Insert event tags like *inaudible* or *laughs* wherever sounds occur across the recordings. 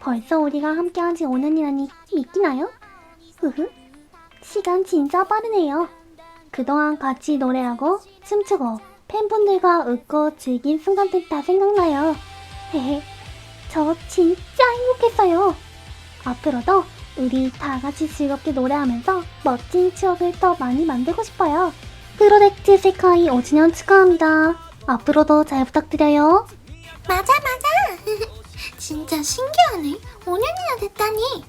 벌써 우리가 함께한 지 5년이라니 믿기나요? 흐흐. 시간 진짜 빠르네요. 그동안 같이 노래하고 춤추고 팬분들과 웃고 즐긴 순간들 다 생각나요. 헤헤. 저 진짜 행복했어요. 앞으로도 우리 다 같이 즐겁게 노래하면서 멋진 추억을 더 많이 만들고 싶어요. 프로젝트 세카이 5주년 축하합니다. 앞으로도 잘 부탁드려요. 맞아 맞아 *laughs* 진짜 신기하네 5년이나 됐다니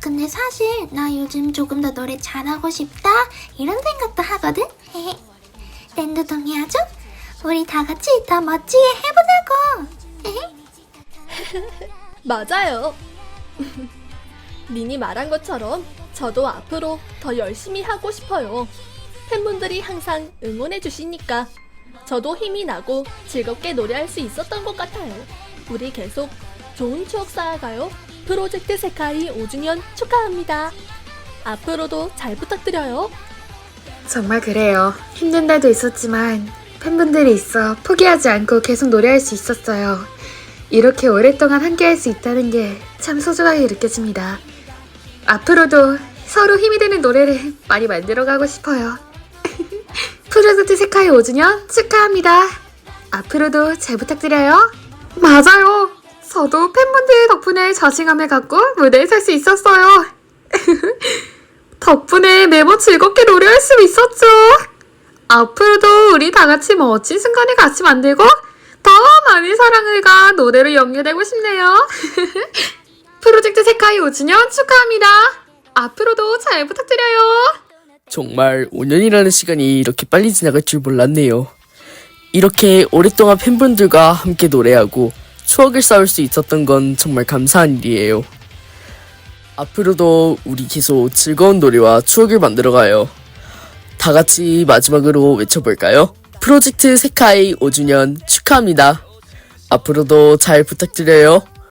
근데 사실 나 요즘 조금 더 노래 잘하고 싶다 이런 생각도 하거든. 랜드 동의하죠? 우리 다 같이 더 멋지게 해보자고. *laughs* 맞아요. *laughs* 린이 말한 것처럼 저도 앞으로 더 열심히 하고 싶어요. 팬분들이 항상 응원해 주시니까 저도 힘이 나고 즐겁게 노래할 수 있었던 것 같아요. 우리 계속 좋은 추억 쌓아가요. 프로젝트 세카이 5주년 축하합니다. 앞으로도 잘 부탁드려요. 정말 그래요. 힘든 날도 있었지만 팬분들이 있어 포기하지 않고 계속 노래할 수 있었어요. 이렇게 오랫동안 함께할 수 있다는 게 참 소중하게 느껴집니다. 앞으로도 서로 힘이 되는 노래를 많이 만들어가고 싶어요. *laughs* 프로젝트 세카이 5주년 축하합니다. 앞으로도 잘 부탁드려요. 맞아요. 저도 팬분들 덕분에 자신감을 갖고 무대에 설 수 있었어요. *laughs* 덕분에 매번 즐겁게 노래할 수 있었죠. 앞으로도 우리 다 같이 멋진 순간을 같이 만들고 더 많은 사랑을과 노래로 연결되고 싶네요. *laughs* 프로젝트 세카이 5주년 축하합니다. 앞으로도 잘 부탁드려요. 정말 5년이라는 시간이 이렇게 빨리 지나갈 줄 몰랐네요. 이렇게 오랫동안 팬분들과 함께 노래하고 추억을 쌓을 수 있었던 건 정말 감사한 일이에요. 앞으로도 우리 계속 즐거운 노래와 추억을 만들어가요. 다 같이 마지막으로 외쳐볼까요? 프로젝트 세카이 5주년 축하합니다. 앞으로도 잘 부탁드려요.